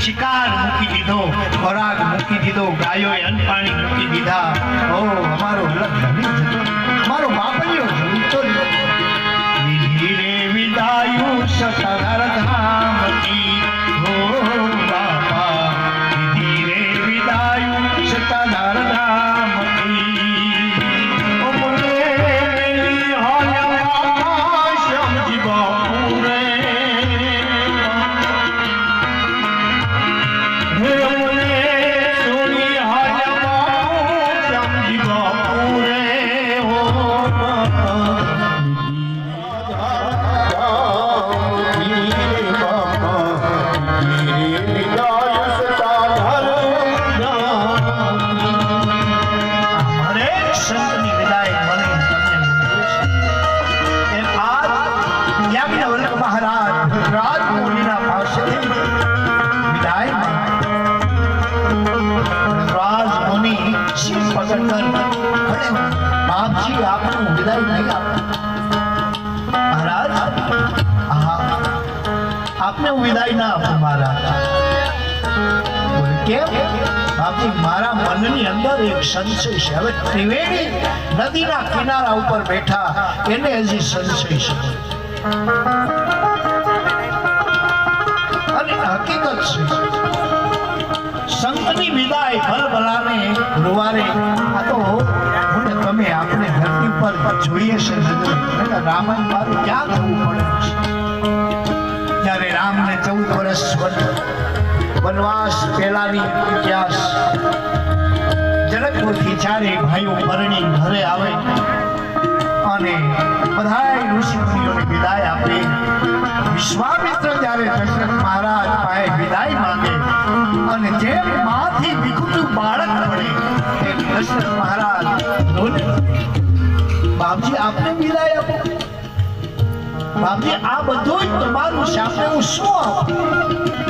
શિકાર મૂકી દીધો, ખોરાક મૂકી દીધો ગાયો અન્ન પાણી મૂકી દીધા. ઓ, અમારો હલક ધમી જતો સંતની વિદાય મને એમ આજ વિદાય નહીં આપને હું વિદાય ના આપું મહારાજ. કેમ? બાપજી મારા મનની અંદર એક સંશય છે. હવે ત્રિવેણી નદીના કિનારા ઉપર બેઠા એને હજી સંશય છે. અને હકીકત છે. સંતની વિદાય ભલભલાને ગુરુવારે. આ તો મને તમે આપણે ધરતી પર જોઈએ છે રામાયણ મારું ક્યાં થવું પડે છે? જ્યારે રામને ચૌદ વર્ષ વન- વનવાસ પહેલાની ઇતિહાસ. જનકપુરથી ચારે ભાઈઓ પરણી ઘરે આવે અને બધાય ઋષિમુનિઓને વિદાય આપે, વિશ્વામિત્ર જ્યારે દશરથ મહારાજ પાસે વિદાય માંગે અને જેમ માથી વિકુતું બાળક પડે તે દશરથ મહારાજ બાપજી, આપને વિદાય આપો. બાપજી, આ બધું જ તમારું છે હું શું આપું?